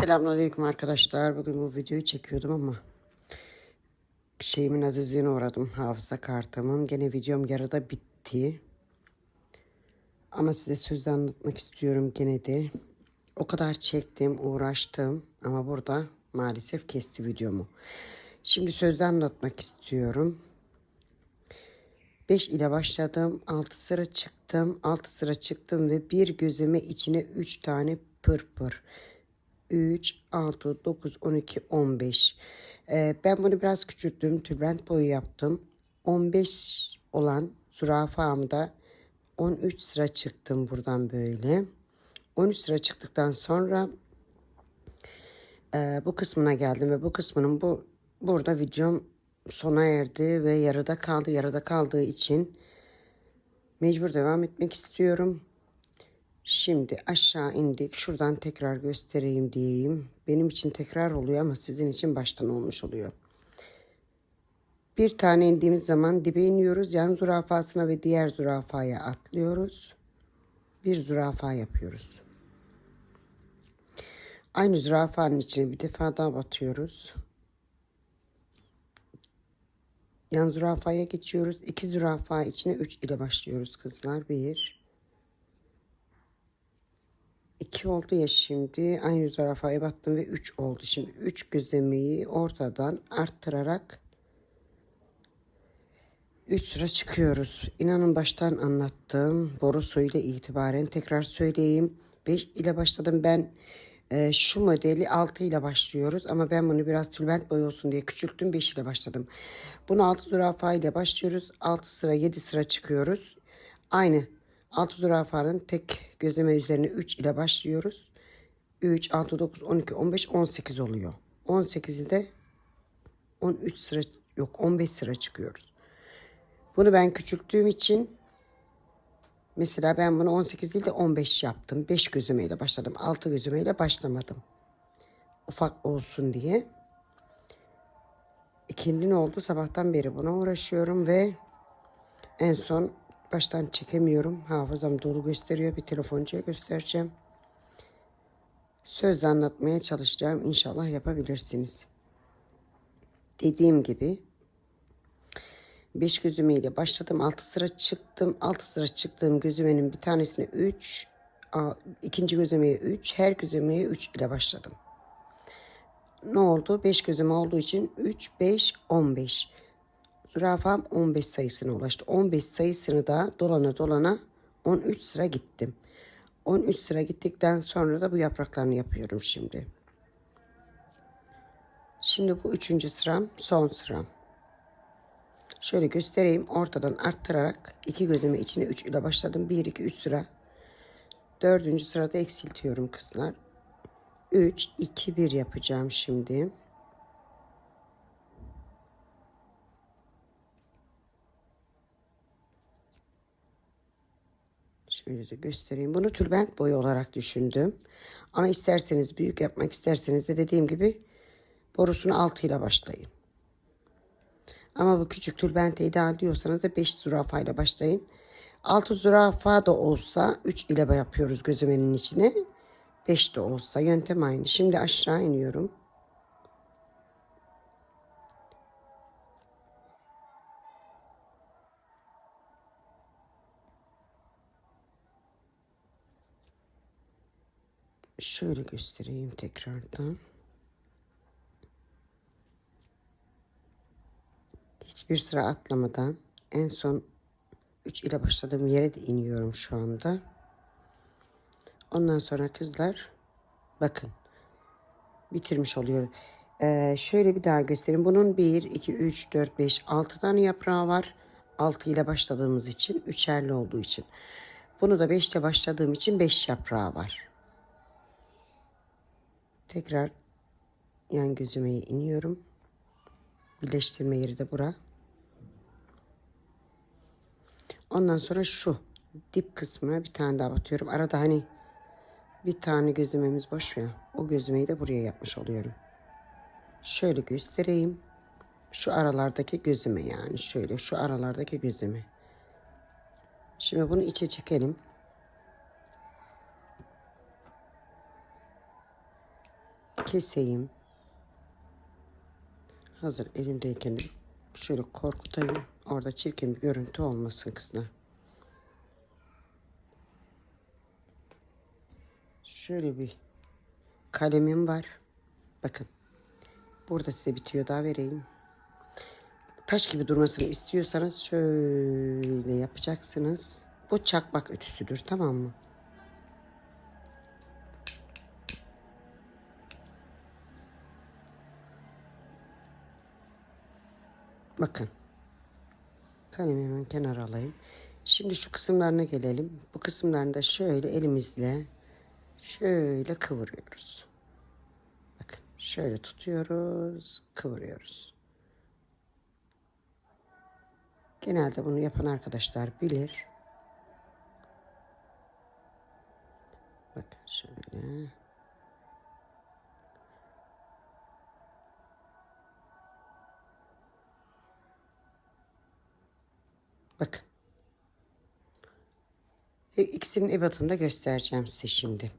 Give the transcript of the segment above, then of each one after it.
Selamünaleyküm arkadaşlar. Bugün bu videoyu çekiyordum ama şeyimin azizliğine uğradım. Hafıza kartımın. Gene videom yarıda bitti. Ama size sözde anlatmak istiyorum gene de. O kadar çektim, uğraştım ama burada maalesef kesti videomu. Şimdi sözde anlatmak istiyorum. 5 ile başladım. 6 sıra çıktım. 6 sıra çıktım ve bir gözüme içine 3 tane pır pır. 3, 6, 9, 12, 15. Ee, ben bunu biraz küçülttüm. Tülbent boyu yaptım. 15 olan zürafamda 13 sıra çıktım buradan böyle. 13 sıra çıktıktan sonra e, bu kısmına geldim ve bu kısmının bu burada videom sona erdi ve yarıda kaldı. Yarıda kaldığı için mecbur devam etmek istiyorum. Şimdi aşağı indik. Şuradan tekrar göstereyim diyeyim. Benim için tekrar oluyor ama sizin için baştan olmuş oluyor. Bir tane indiğimiz zaman dibe iniyoruz. Yan zürafasına ve diğer zürafaya atlıyoruz. Bir zürafa yapıyoruz. Aynı zürafanın içine bir defa daha batıyoruz. Yan zürafaya geçiyoruz. İki zürafa içine üç ile başlıyoruz kızlar. Bir, 2 oldu ya şimdi aynı zürafaya battım ve 3 oldu. Şimdi 3 gözlemeyi ortadan arttırarak 3 sıra çıkıyoruz. İnanın baştan anlattım. Borusuyla itibaren tekrar söyleyeyim. 5 ile başladım ben. e, şu modeli 6 ile başlıyoruz ama ben bunu biraz tülbent boy olsun diye küçülttüm 5 ile başladım. Bunu 6 zürafa ile başlıyoruz. 6 sıra 7 sıra çıkıyoruz. Aynı Altı zürafanın tek gözleme üzerine 3 ile başlıyoruz. 3, 6, 9, 12, 15, 18 oluyor. 18'i de 13 sıra yok 15 sıra çıkıyoruz. Bunu ben küçülttüğüm için mesela ben bunu 18 değil de 15 yaptım. 5 gözümeyle başladım. 6 gözümeyle başlamadım. Ufak olsun diye. İkindi ne oldu? Sabahtan beri buna uğraşıyorum ve en son baştan çekemiyorum. Hafızam dolu gösteriyor. Bir telefoncuya göstereceğim. Sözle anlatmaya çalışacağım. İnşallah yapabilirsiniz. Dediğim gibi 5 gözümeyle başladım. 6 sıra çıktım. 6 sıra çıktığım gözümenin bir tanesine 3, ikinci gözümeye 3, her gözümeye 3 ile başladım. Ne oldu? 5 gözüme olduğu için 3, 5, 15. Zürafam 15 sayısına ulaştı. 15 sayısını da dolana dolana 13 sıra gittim. 13 sıra gittikten sonra da bu yapraklarını yapıyorum şimdi. Şimdi bu üçüncü sıram, son sıram. Şöyle göstereyim. Ortadan arttırarak iki gözümü içine 3 ile başladım. 1, 2, 3 sıra. Dördüncü sırada eksiltiyorum kızlar. 3, 2, 1 yapacağım şimdi. Şöyle de göstereyim. Bunu tülbent boyu olarak düşündüm. Ama isterseniz büyük yapmak isterseniz de dediğim gibi borusunu 6 ile başlayın. Ama bu küçük tülbente ideal diyorsanız da 5 zürafa ile başlayın. 6 zürafa da olsa 3 ile yapıyoruz gözümenin içine. 5 de olsa yöntem aynı. Şimdi aşağı iniyorum. Şöyle göstereyim tekrardan. Hiçbir sıra atlamadan en son 3 ile başladığım yere de iniyorum şu anda. Ondan sonra kızlar bakın bitirmiş oluyor. Ee, şöyle bir daha göstereyim. Bunun 1, 2, 3, 4, 5, 6 tane yaprağı var. 6 ile başladığımız için, üçerli olduğu için. Bunu da 5 ile başladığım için 5 yaprağı var. Tekrar yan gözümeye iniyorum. Birleştirme yeri de bura. Ondan sonra şu dip kısmına bir tane daha batıyorum. Arada hani bir tane gözlememiz boş ya. O gözlemeyi de buraya yapmış oluyorum. Şöyle göstereyim. Şu aralardaki gözüme yani şöyle şu aralardaki gözüme. Şimdi bunu içe çekelim. Keseyim. Hazır elimdeyken de şöyle korkutayım. Orada çirkin bir görüntü olmasın kızlar. Şöyle bir kalemim var. Bakın. Burada size bir tüyo daha vereyim. Taş gibi durmasını istiyorsanız şöyle yapacaksınız. Bu çakmak ütüsüdür tamam mı? Bakın. Kalemi hemen kenara alayım. Şimdi şu kısımlarına gelelim. Bu kısımlarını da şöyle elimizle şöyle kıvırıyoruz. Bakın şöyle tutuyoruz, kıvırıyoruz. Genelde bunu yapan arkadaşlar bilir. Bakın şöyle. Bakın. İkisinin ebatını da göstereceğim size şimdi.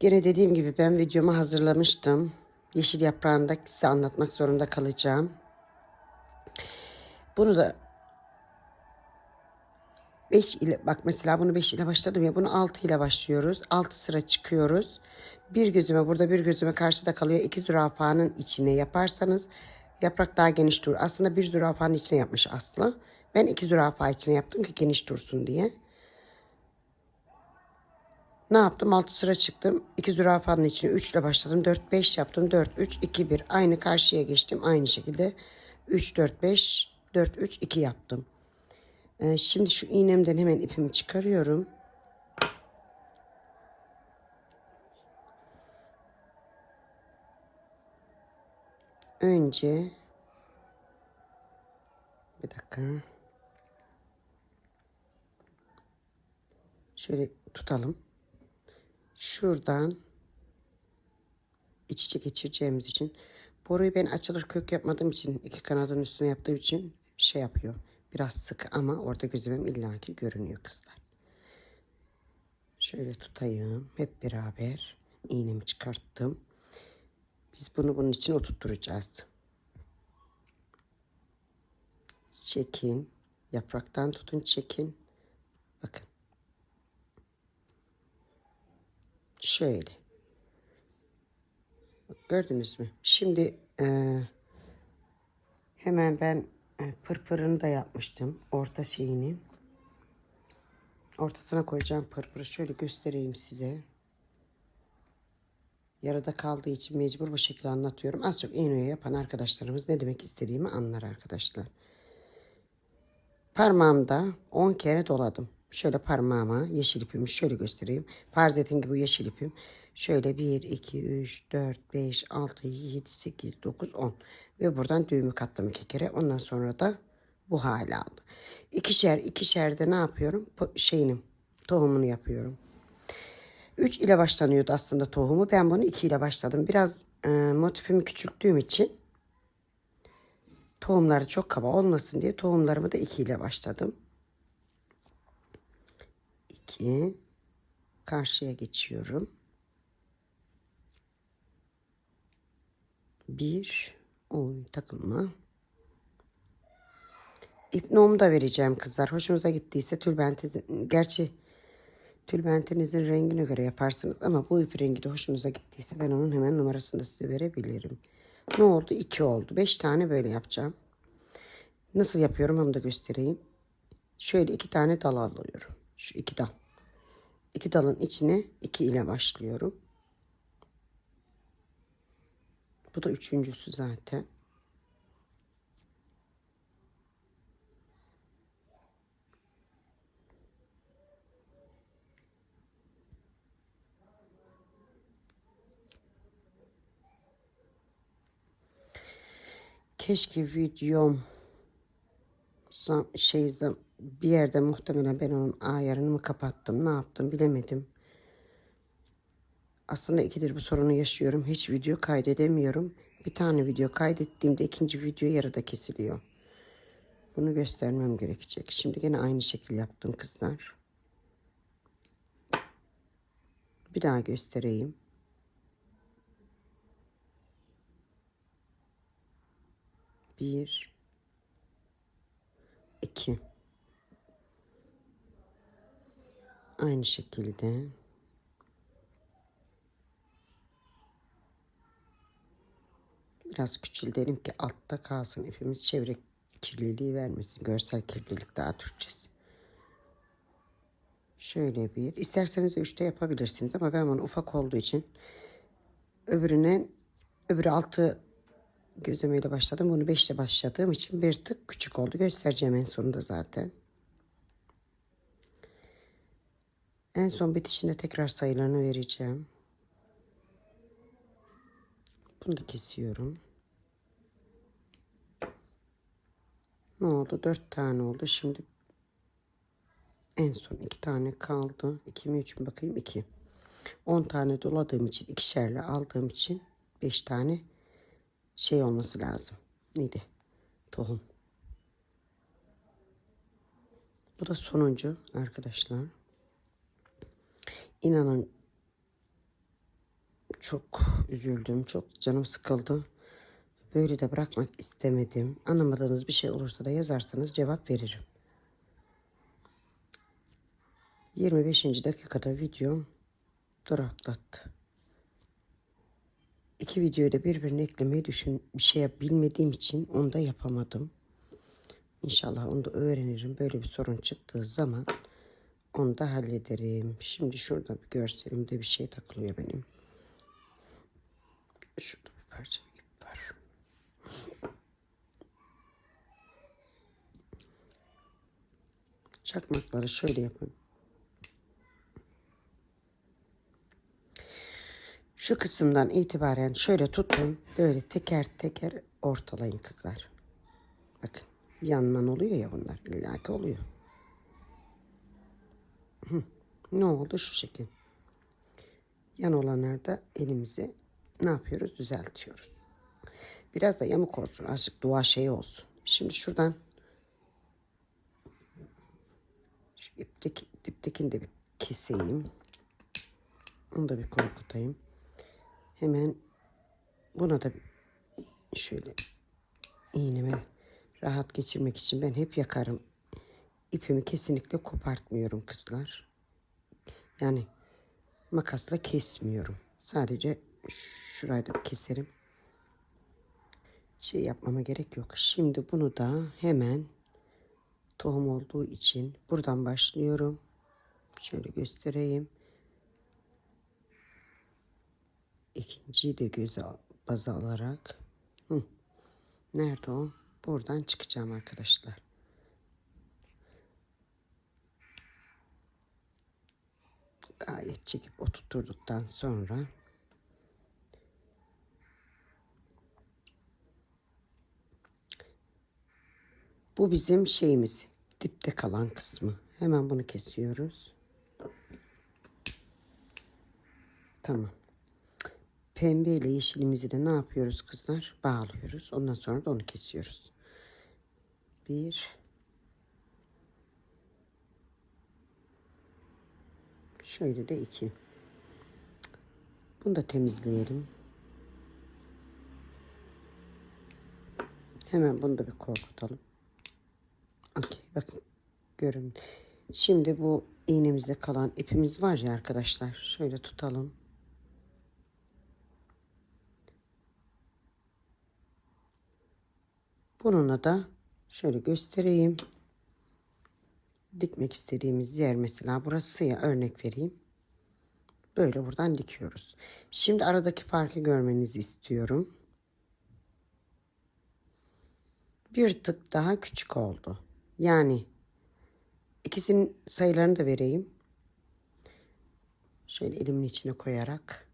Gene dediğim gibi ben videomu hazırlamıştım. Yeşil yaprağını size anlatmak zorunda kalacağım. Bunu da 5 ile bak mesela bunu 5 ile başladım ya bunu 6 ile başlıyoruz. 6 sıra çıkıyoruz. Bir gözüme burada bir gözüme karşıda kalıyor. İki zürafanın içine yaparsanız yaprak daha geniş durur. Aslında bir zürafanın içine yapmış Aslı. Ben iki zürafa içine yaptım ki geniş dursun diye. Ne yaptım? 6 sıra çıktım. 2 zürafanın içine 3 ile başladım. 4 5 yaptım. 4 3 2 1. Aynı karşıya geçtim. Aynı şekilde 3 4 5 4 3 2 yaptım. Ee, şimdi şu iğnemden hemen ipimi çıkarıyorum. Önce bir dakika. Şöyle tutalım. Şuradan iç içe geçireceğimiz için boruyu ben açılır kök yapmadığım için iki kanadın üstüne yaptığım için şey yapıyor. Biraz sık ama orada gözümüm illaki görünüyor kızlar. Şöyle tutayım hep beraber iğnemi çıkarttım. Biz bunu bunun için oturtturacağız. Çekin. Yapraktan tutun çekin. Bakın. Şöyle. Gördünüz mü? Şimdi e, hemen ben e, pırpırını da yapmıştım. Orta şeyini. Ortasına koyacağım pırpırı. Şöyle göstereyim size. Yarıda kaldığı için mecbur bu şekilde anlatıyorum. Az çok iğne yapan arkadaşlarımız ne demek istediğimi anlar arkadaşlar. Parmağımda 10 kere doladım. Şöyle parmağıma yeşil ipimi şöyle göstereyim. Farz edin ki bu yeşil ipim. Şöyle 1, 2, 3, 4, 5, 6, 7, 8, 9, 10. Ve buradan düğümü kattım iki kere. Ondan sonra da bu hale aldı. İkişer ikişer de ne yapıyorum? Şeyini, tohumunu yapıyorum. 3 ile başlanıyordu aslında tohumu. Ben bunu 2 ile başladım. Biraz e, motifimi küçülttüğüm için tohumları çok kaba olmasın diye tohumlarımı da 2 ile başladım. 2 karşıya geçiyorum. 1 oy takılma. İpnomu da vereceğim kızlar. Hoşunuza gittiyse tülbentinizin gerçi tülbentinizin rengine göre yaparsınız ama bu ip rengi de hoşunuza gittiyse ben onun hemen numarasını da size verebilirim. Ne oldu? 2 oldu. 5 tane böyle yapacağım. Nasıl yapıyorum onu da göstereyim. Şöyle iki tane dal alıyorum. Şu iki dal. İki dalın içine iki ile başlıyorum. Bu da üçüncüsü zaten. Keşke videom şey bir yerde muhtemelen ben onun ayarını mı kapattım ne yaptım bilemedim. Aslında ikidir bu sorunu yaşıyorum. Hiç video kaydedemiyorum. Bir tane video kaydettiğimde ikinci video yarıda kesiliyor. Bunu göstermem gerekecek. Şimdi yine aynı şekil yaptım kızlar. Bir daha göstereyim. Bir, iki. Aynı şekilde. Biraz küçültelim ki altta kalsın ipimiz çevre kirliliği vermesin. Görsel kirlilik daha Türkçesi. Şöyle bir. İsterseniz de üçte yapabilirsiniz ama ben bunu ufak olduğu için öbürüne öbürü altı gözlemeyle başladım. Bunu beşle başladığım için bir tık küçük oldu. Göstereceğim en sonunda zaten. En son bitişinde tekrar sayılarını vereceğim. Bunu da kesiyorum. Ne oldu? Dört tane oldu. Şimdi en son iki tane kaldı. İki mi üç mü bakayım? İki. On tane doladığım için ikişerle aldığım için beş tane şey olması lazım. Neydi? Tohum. Bu da sonuncu arkadaşlar. İnanın çok üzüldüm. Çok canım sıkıldı. Böyle de bırakmak istemedim. Anlamadığınız bir şey olursa da yazarsanız cevap veririm. 25. dakikada video duraklattı. İki videoyu da birbirine eklemeyi düşün bir şey bilmediğim için onu da yapamadım. İnşallah onu da öğrenirim. Böyle bir sorun çıktığı zaman onu da hallederim. Şimdi şurada bir görselimde bir şey takılıyor benim. Şurada bir parça ip var. Çakmakları şöyle yapın. Şu kısımdan itibaren şöyle tutun. Böyle teker teker ortalayın kızlar. Bakın yanman oluyor ya bunlar. illaki oluyor. Ne oldu? Şu şekil. Yan olanlarda elimizi ne yapıyoruz? Düzeltiyoruz. Biraz da yamuk olsun. Azıcık dua şey olsun. Şimdi şuradan şu ipteki, diptekini de bir keseyim. Onu da bir korkutayım. Hemen buna da şöyle iğneme rahat geçirmek için ben hep yakarım. İpimi kesinlikle kopartmıyorum kızlar. Yani makasla kesmiyorum. Sadece şurayı da keserim. Şey yapmama gerek yok. Şimdi bunu da hemen tohum olduğu için buradan başlıyorum. Şöyle göstereyim. İkinciyi de göze baz alarak. Hı. Nerede o? Buradan çıkacağım arkadaşlar. Gayet çekip oturturduktan sonra bu bizim şeyimiz. Dipte kalan kısmı. Hemen bunu kesiyoruz. Tamam. Pembe ile yeşilimizi de ne yapıyoruz kızlar? Bağlıyoruz. Ondan sonra da onu kesiyoruz. Bir. Şöyle de iki. Bunu da temizleyelim. Hemen bunu da bir korkutalım. Okey bakın görün. Şimdi bu iğnemizde kalan ipimiz var ya arkadaşlar. Şöyle tutalım. Bununla da şöyle göstereyim. Dikmek istediğimiz yer mesela burası ya örnek vereyim. Böyle buradan dikiyoruz. Şimdi aradaki farkı görmenizi istiyorum. Bir tık daha küçük oldu. Yani ikisinin sayılarını da vereyim. Şöyle elimin içine koyarak.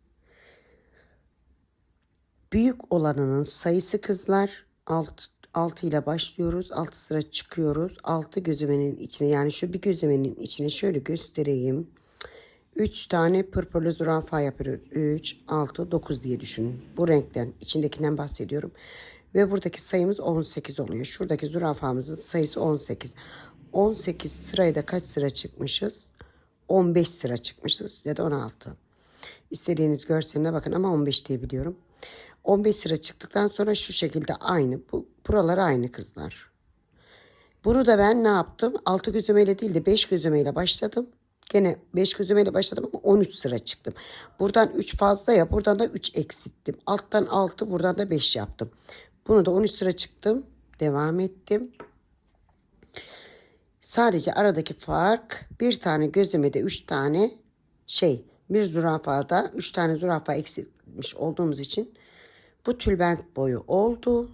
Büyük olanının sayısı kızlar 6, 6 ile başlıyoruz. 6 sıra çıkıyoruz. 6 gözlemenin içine yani şu bir gözlemenin içine şöyle göstereyim. 3 tane pırpırlı zürafa yapıyoruz. 3, 6, 9 diye düşünün. Bu renkten içindekinden bahsediyorum. Ve buradaki sayımız 18 oluyor. Şuradaki zürafamızın sayısı 18. 18 sırayı da kaç sıra çıkmışız? 15 sıra çıkmışız ya da 16. İstediğiniz görseline bakın ama 15 diye biliyorum. 15 sıra çıktıktan sonra şu şekilde aynı bu Buralar aynı kızlar. Bunu da ben ne yaptım? 6 gözümeyle değil de 5 gözümeyle başladım. Gene 5 gözümeyle başladım ama 13 sıra çıktım. Buradan 3 fazla ya buradan da 3 eksilttim. Alttan 6 buradan da 5 yaptım. Bunu da 13 sıra çıktım. Devam ettim. Sadece aradaki fark bir tane gözlemede 3 tane şey bir zürafada 3 tane zürafa eksiltmiş olduğumuz için bu tülbent boyu oldu.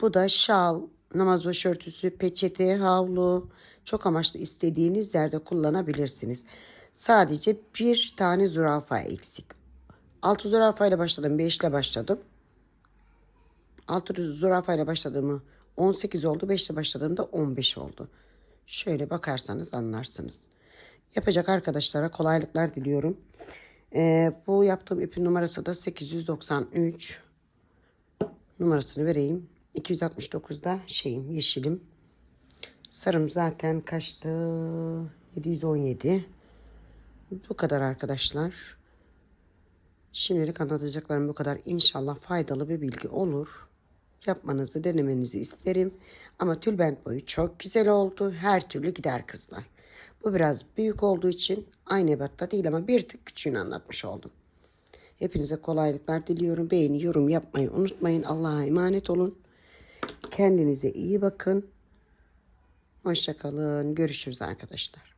Bu da şal, namaz başörtüsü, peçete, havlu çok amaçlı istediğiniz yerde kullanabilirsiniz. Sadece bir tane zürafa eksik. Altı zürafa ile başladım, 5 ile başladım. Altı zürafa ile başladığımı 18 oldu, 5 ile başladığımda 15 oldu. Şöyle bakarsanız anlarsınız. Yapacak arkadaşlara kolaylıklar diliyorum. Ee, bu yaptığım ipin numarası da 893 numarasını vereyim. 269'da şeyim yeşilim. Sarım zaten kaçtı? 717. Bu kadar arkadaşlar. Şimdilik anlatacaklarım bu kadar. İnşallah faydalı bir bilgi olur. Yapmanızı, denemenizi isterim. Ama tülbent boyu çok güzel oldu. Her türlü gider kızlar. Bu biraz büyük olduğu için aynı ebatta değil ama bir tık küçüğünü anlatmış oldum. Hepinize kolaylıklar diliyorum. Beğeni, yorum yapmayı unutmayın. Allah'a emanet olun. Kendinize iyi bakın. Hoşçakalın. Görüşürüz arkadaşlar.